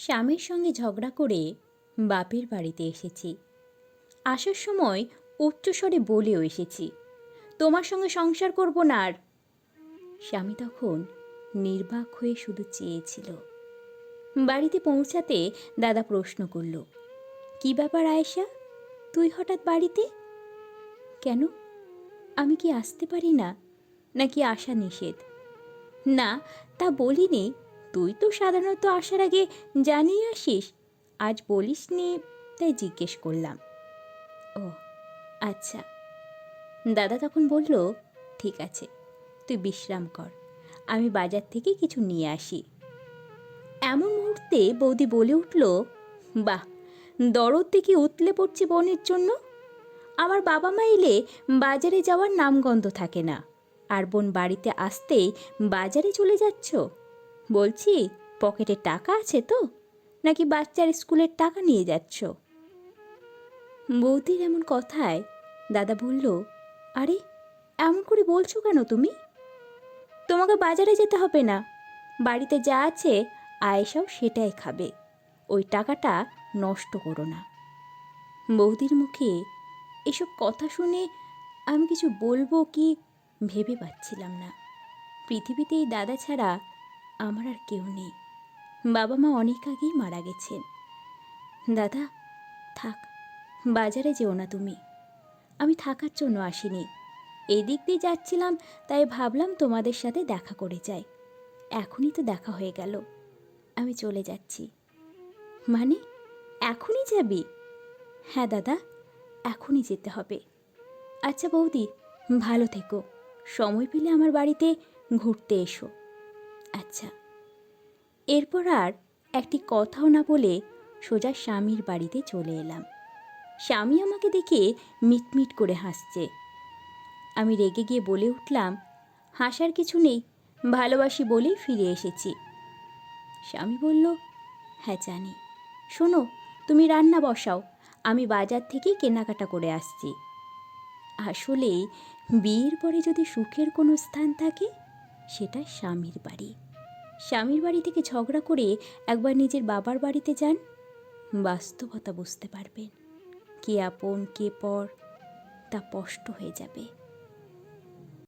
স্বামীর সঙ্গে ঝগড়া করে বাপের বাড়িতে এসেছি। আসার সময় উচ্চস্বরে বলেও এসেছি, তোমার সঙ্গে সংসার করব না আর। স্বামী তখন নির্বাক হয়ে শুধু চেয়েছিল। বাড়িতে পৌঁছাতে দাদা প্রশ্ন করল, কি ব্যাপার আয়েশা? তুই হঠাৎ বাড়িতে? কেন? আমি কি আসতে পারি না? নাকি আসা নিষেধ? না, তা বলিনি। তুই তো সাধারণত আসার আগে জানিয়ে আসিস। আজ বলিসনি তাই জিজ্ঞেস করলাম। ও আচ্ছা। দাদা তখন বলল, ঠিক আছে, তুই বিশ্রাম কর, আমি বাজার থেকে কিছু নিয়ে আসি। এমন মুহূর্তে বৌদি বলে উঠল, বাহ, দরদ দেখে উতলে পড়ছে বনের জন্য। আমার বাবা মা এলে বাজারে যাওয়ার নামগন্ধ থাকে না, আর বোন বাড়িতে আসতেই বাজারে চলে যাচ্ছ। বলছি, পকেটে টাকা আছে তো? নাকি বাচ্চার স্কুলের টাকা নিয়ে যাচ্ছ? বৌদির এমন কথায় দাদা বলল, আরে, এমন করে বলছো কেন তুমি? তোমাকে বাজারে যেতে হবে না। বাড়িতে যা আছে আয়েশাও সেটাই খাবে। ওই টাকাটা নষ্ট করো না। বৌদির মুখে এসব কথা শুনে আমি কিছু বলব কি ভেবে পাচ্ছিলাম না। পৃথিবীতে এই দাদা ছাড়া আমার আর কেউ নেই। বাবা মা অনেক আগেই মারা গেছেন। দাদা, থাক, বাজারে যেও না তুমি। আমি থাকার জন্য আসিনি। এই দিক দিয়ে যাচ্ছিলাম, তাই ভাবলাম তোমাদের সাথে দেখা করে যাই। এখনই তো দেখা হয়ে গেল। আমি চলে যাচ্ছি। মানে এখনই যাবি? হ্যাঁ দাদা, এখনই যেতে হবে। আচ্ছা বৌদি, ভালো থেকো। সময় পেলে আমার বাড়িতে ঘুরতে এসো। আচ্ছা। এরপর আর একটি কথাও না বলে সোজা স্বামীর বাড়িতে চলে এলাম। স্বামী আমাকে দেখে মিটমিট করে হাসছে। আমি রেগে গিয়ে বলে উঠলাম, হাসার কিছু নেই, ভালোবাসি বলেই ফিরে এসেছি। স্বামী বলল হ্যাঁ জানি। শোনো, তুমি রান্না বসাও, আমি বাজার থেকে কেনাকাটা করে আসছি। আসলে বিয়ের পরে যদি সুখের কোনো স্থান থাকে সেটা স্বামীর বাড়ি। স্বামীর বাড়ি থেকে ঝগড়া করে একবার নিজের বাবার বাড়িতে যান, বাস্তবতা বুঝতে পারবেন। কে আপন, কে পর, তা স্পষ্ট হয়ে যাবে।